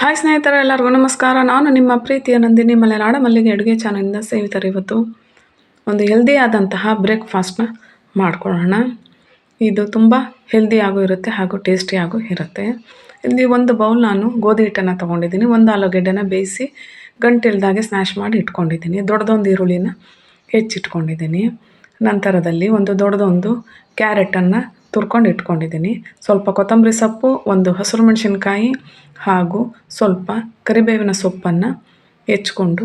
Hi ಸ್ನೇಹಿತರೆ, ಎಲ್ಲರಿಗೂ ನಮಸ್ಕಾರ. ನಾನು ನಿಮ್ಮ ಪ್ರೀತಿಯ ನಂದಿನಿ ಮಲೆನಾಡ ಮಲ್ಲಿಗೆ ಅಡುಗೆ ಚಾನಲಿಂದ ಸೇವಿತಾರೆ ಇವತ್ತು ಒಂದು ಹೆಲ್ದಿ ಆದಂತಹ ಬ್ರೇಕ್ಫಾಸ್ಟ್ನ ಮಾಡ್ಕೊಳ್ಳೋಣ. ಇದು ತುಂಬ ಹೆಲ್ದಿಯಾಗೂ ಇರುತ್ತೆ ಹಾಗೂ ಟೇಸ್ಟಿಯಾಗೂ ಇರುತ್ತೆ. ಇಲ್ಲಿ ಒಂದು ಬೌಲ್ ನಾನು ಗೋಧಿ ಹಿಟ್ಟನ್ನು ತೊಗೊಂಡಿದ್ದೀನಿ. ಒಂದು ಆಲೂಗೆಡ್ಡೆನ ಬೇಯಿಸಿ ಗಂಟಿಲ್ದಾಗೆ ಸ್ನ್ಯಾಶ್ ಮಾಡಿ ಇಟ್ಕೊಂಡಿದ್ದೀನಿ. ದೊಡ್ಡದೊಂದು ಈರುಳ್ಳಿನ ಹೆಚ್ಚಿಟ್ಕೊಂಡಿದ್ದೀನಿ. ನಂತರದಲ್ಲಿ ಒಂದು ದೊಡ್ಡದೊಂದು ಕ್ಯಾರೆಟನ್ನು ತುರ್ಕೊಂಡು ಇಟ್ಕೊಂಡಿದ್ದೀನಿ. ಸ್ವಲ್ಪ ಕೊತ್ತಂಬರಿ ಸೊಪ್ಪು, ಒಂದು ಹಸಿರು ಮೆಣಸಿನ್ಕಾಯಿ ಹಾಗೂ ಸ್ವಲ್ಪ ಕರಿಬೇವಿನ ಸೊಪ್ಪನ್ನು ಹೆಚ್ಕೊಂಡು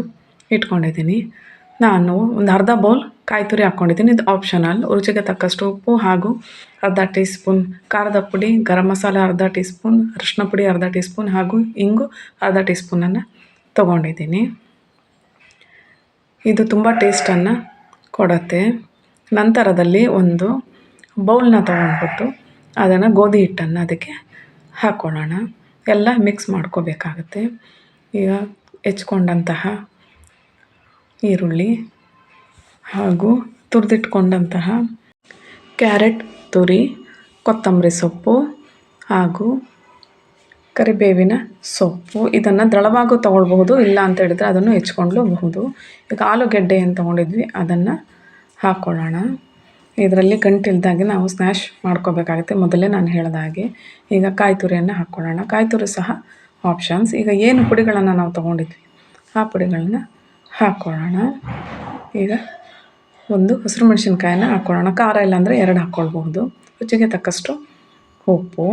ಇಟ್ಕೊಂಡಿದ್ದೀನಿ. ನಾನು ಒಂದು ಅರ್ಧ ಬೌಲ್ ಕಾಯಿ ತುರಿ ಹಾಕ್ಕೊಂಡಿದ್ದೀನಿ. ಇದು ಆಪ್ಷನಲ್ ರುಚಿಗೆ ತಕ್ಕಷ್ಟು ಉಪ್ಪು ಹಾಗೂ ಅರ್ಧ ಟೀ ಸ್ಪೂನ್ ಖಾರದ ಪುಡಿ, ಗರಂ ಮಸಾಲೆ ಅರ್ಧ ಟೀ ಸ್ಪೂನ್ ಅರಿಶಿನ ಪುಡಿ ಅರ್ಧ ಟೀ ಸ್ಪೂನ್ ಹಾಗೂ ಇಂಗು ಅರ್ಧ ಟೀ ಸ್ಪೂನನ್ನು ತೊಗೊಂಡಿದ್ದೀನಿ. ಇದು ತುಂಬ ಟೇಸ್ಟನ್ನು ಕೊಡುತ್ತೆ. ನಂತರದಲ್ಲಿ ಒಂದು ಬೌಲ್ನ ತೊಗೊಂಡ್ಬಿಟ್ಟು ಅದನ್ನು ಗೋಧಿ ಹಿಟ್ಟನ್ನು ಅದಕ್ಕೆ ಹಾಕ್ಕೊಳ್ಳೋಣ. ಎಲ್ಲ ಮಿಕ್ಸ್ ಮಾಡ್ಕೋಬೇಕಾಗತ್ತೆ. ಈಗ ಹೆಚ್ಕೊಂಡಂತಹ ಈರುಳ್ಳಿ ಹಾಗೂ ತುರಿದಿಟ್ಕೊಂಡಂತಹ ಕ್ಯಾರೆಟ್, ತುರಿ, ಕೊತ್ತಂಬರಿ ಸೊಪ್ಪು ಹಾಗೂ ಕರಿಬೇವಿನ ಸೊಪ್ಪು ಇದನ್ನು ದಳವಾಗೂ ತೊಗೊಳ್ಬಹುದು, ಇಲ್ಲ ಅಂತ ಹೇಳಿದ್ರೆ ಅದನ್ನು ಹೆಚ್ಕೊಳ್ಳಬಹುದು ಈಗ ಆಲೂಗೆಡ್ಡೆ ಏನು ತೊಗೊಂಡಿದ್ವಿ, ಅದನ್ನು ಹಾಕ್ಕೊಳ್ಳೋಣ. ಇದರಲ್ಲಿ ಗಂಟಿಲ್ದಾಗೆ ನಾವು ಸ್ನ್ಯಾಶ್ ಮಾಡ್ಕೋಬೇಕಾಗುತ್ತೆ. ಮೊದಲೇ ನಾನು ಹೇಳಿದ ಹಾಗೆ. ಈಗ ಕಾಯಿ ತುರಿಯನ್ನು ಹಾಕ್ಕೊಳ್ಳೋಣ. ಕಾಯಿ ತುರಿ ಸಹ ಆಪ್ಷನ್ಸ್ ಈಗ ಏನು ಪುಡಿಗಳನ್ನು ನಾವು ತೊಗೊಂಡಿದ್ವಿ? ಆ ಪುಡಿಗಳನ್ನ ಹಾಕ್ಕೊಳ್ಳೋಣ. ಈಗ ಒಂದು ಹಸಿರು ಮೆಣಸಿನ್ಕಾಯನ್ನು ಹಾಕ್ಕೊಳ್ಳೋಣ. ಖಾರ ಇಲ್ಲಾಂದರೆ ಎರಡು ಹಾಕ್ಕೊಳ್ಬಹುದು. ರುಚಿಗೆ ತಕ್ಕಷ್ಟು ಉಪ್ಪು.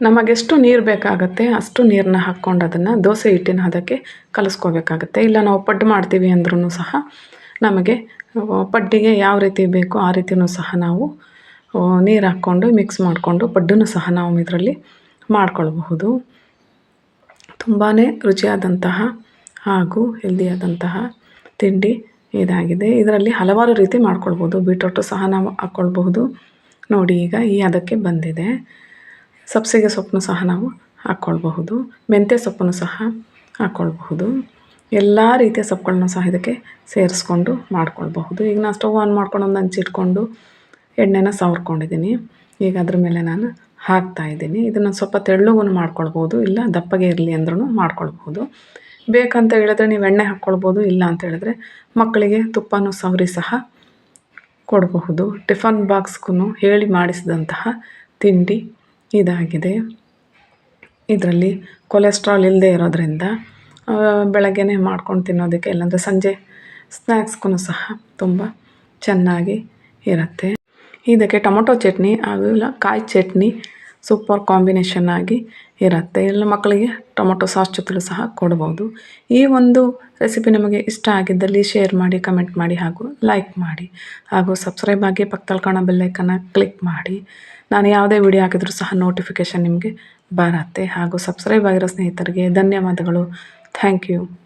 ನಮಗೆಷ್ಟು ನೀರು ಬೇಕಾಗುತ್ತೆ ಅಷ್ಟು ನೀರನ್ನ ಹಾಕ್ಕೊಂಡು ಅದನ್ನು ದೋಸೆ ಹಿಟ್ಟಿನ ಅದಕ್ಕೆ ಕಲಸ್ಕೋಬೇಕಾಗುತ್ತೆ. ಇಲ್ಲ ನಾವು ಪಡ್ಡು ಮಾಡ್ತೀವಿ ಅಂದ್ರೂ ಸಹ ನಮಗೆ ಪಡ್ಡಿಗೆ ಯಾವ ರೀತಿ ಬೇಕೋ ಆ ರೀತಿಯೂ ಸಹ ನಾವು ನೀರು ಹಾಕ್ಕೊಂಡು ಮಿಕ್ಸ್ ಮಾಡಿಕೊಂಡು ಪಡ್ಡನ್ನು ಸಹ ನಾವು ಇದರಲ್ಲಿ ಮಾಡ್ಕೊಳ್ಬಹುದು. ತುಂಬಾ ರುಚಿಯಾದಂತಹ ಹಾಗೂ ಹೆಲ್ದಿಯಾದಂತಹ ತಿಂಡಿ ಇದಾಗಿದೆ. ಇದರಲ್ಲಿ ಹಲವಾರು ರೀತಿ ಮಾಡ್ಕೊಳ್ಬೋದು ಬೀಟ್ರೋಟು ಸಹ ನಾವು ಹಾಕ್ಕೊಳ್ಬಹುದು. ನೋಡಿ ಈಗ ಈ ಅದಕ್ಕೆ ಬಂದಿದೆ. ಸಬ್ಸಿಗೆ ಸೊಪ್ಪನ್ನು ಸಹ ನಾವು ಹಾಕ್ಕೊಳ್ಬಹುದು. ಮೆಂತ್ಯ ಸೊಪ್ಪನ್ನು ಸಹ ಹಾಕ್ಕೊಳ್ಬಹುದು. ಎಲ್ಲ ರೀತಿಯ ಸೊಪ್ಪುಗಳನ್ನ ಸಹ ಇದಕ್ಕೆ ಸೇರಿಸ್ಕೊಂಡು ಮಾಡ್ಕೊಳ್ಬಹುದು. ಈಗ ನಾನು ಸ್ಟವ್ ಆನ್ ಮಾಡ್ಕೊಂಡು ಒಂದು ಹಂಚಿಟ್ಕೊಂಡು ಎಣ್ಣೆನ ಸವರ್ಕೊಂಡಿದ್ದೀನಿ ಈಗ ಅದ್ರ ಮೇಲೆ ನಾನು ಹಾಕ್ತಾಯಿದ್ದೀನಿ ಇದನ್ನು ಸ್ವಲ್ಪ ತೆಳ್ಳಗೂ ಮಾಡ್ಕೊಳ್ಬೋದು ಇಲ್ಲ ದಪ್ಪಗೆ ಇರಲಿ ಅಂದ್ರೂ ಮಾಡ್ಕೊಳ್ಬೋದು ಬೇಕಂತ ಹೇಳಿದ್ರೆ ನೀವು ಎಣ್ಣೆ ಹಾಕ್ಕೊಳ್ಬೋದು ಇಲ್ಲ ಅಂತ ಹೇಳಿದ್ರೆ ಮಕ್ಕಳಿಗೆ ತುಪ್ಪನೂ ಸವರಿ ಸಹ ಕೊಡಬಹುದು. ಟಿಫನ್ ಬಾಕ್ಸ್ಗೂ ಹೇಳಿ ಮಾಡಿಸಿದಂತಹ ತಿಂಡಿ ಇದಾಗಿದೆ. ಇದರಲ್ಲಿ ಕೊಲೆಸ್ಟ್ರಾಲ್ ಇಲ್ಲದೆ ಇರೋದರಿಂದ ಬೆಳಗ್ಗೆನೇ ಮಾಡ್ಕೊಂಡು ತಿನ್ನೋದಕ್ಕೆ, ಇಲ್ಲಾಂದರೆ ಸಂಜೆ ಸ್ನ್ಯಾಕ್ಸ್ಗೂ ಸಹ ತುಂಬ ಚೆನ್ನಾಗಿ ಇರುತ್ತೆ. ಇದಕ್ಕೆ ಟೊಮೊಟೊ ಚಟ್ನಿ ಇಲ್ಲ, ಕಾಯಿ ಚಟ್ನಿ ಸೂಪರ್ ಕಾಂಬಿನೇಷನ್ ಆಗಿ ಇರುತ್ತೆ. ಎಲ್ಲ ಮಕ್ಕಳಿಗೆ ಟೊಮೊಟೊ ಸಾಸ್ ಜೊತೆಲೂ ಸಹ ಕೊಡ್ಬೋದು. ಈ ಒಂದು ರೆಸಿಪಿ ನಿಮಗೆ ಇಷ್ಟ ಆಗಿದ್ದಲ್ಲಿ ಶೇರ್ ಮಾಡಿ, ಕಮೆಂಟ್ ಮಾಡಿ ಹಾಗೂ ಲೈಕ್ ಮಾಡಿ. ಹಾಗೂ ಸಬ್ಸ್ಕ್ರೈಬ್ ಆಗಿ ಪಕ್ಕದಲ್ಲಿ ಕಾಣೋ ಬೆಲ್ಲೈಕನ್ನ ಕ್ಲಿಕ್ ಮಾಡಿ. ನಾನು ಯಾವುದೇ ವಿಡಿಯೋ ಹಾಕಿದರೂ ಸಹ ನೋಟಿಫಿಕೇಷನ್ ನಿಮಗೆ ಬರುತ್ತೆ. ಹಾಗೂ ಸಬ್ಸ್ಕ್ರೈಬ್ ಆಗಿರೋ ಸ್ನೇಹಿತರಿಗೆ ಧನ್ಯವಾದಗಳು. Thank you.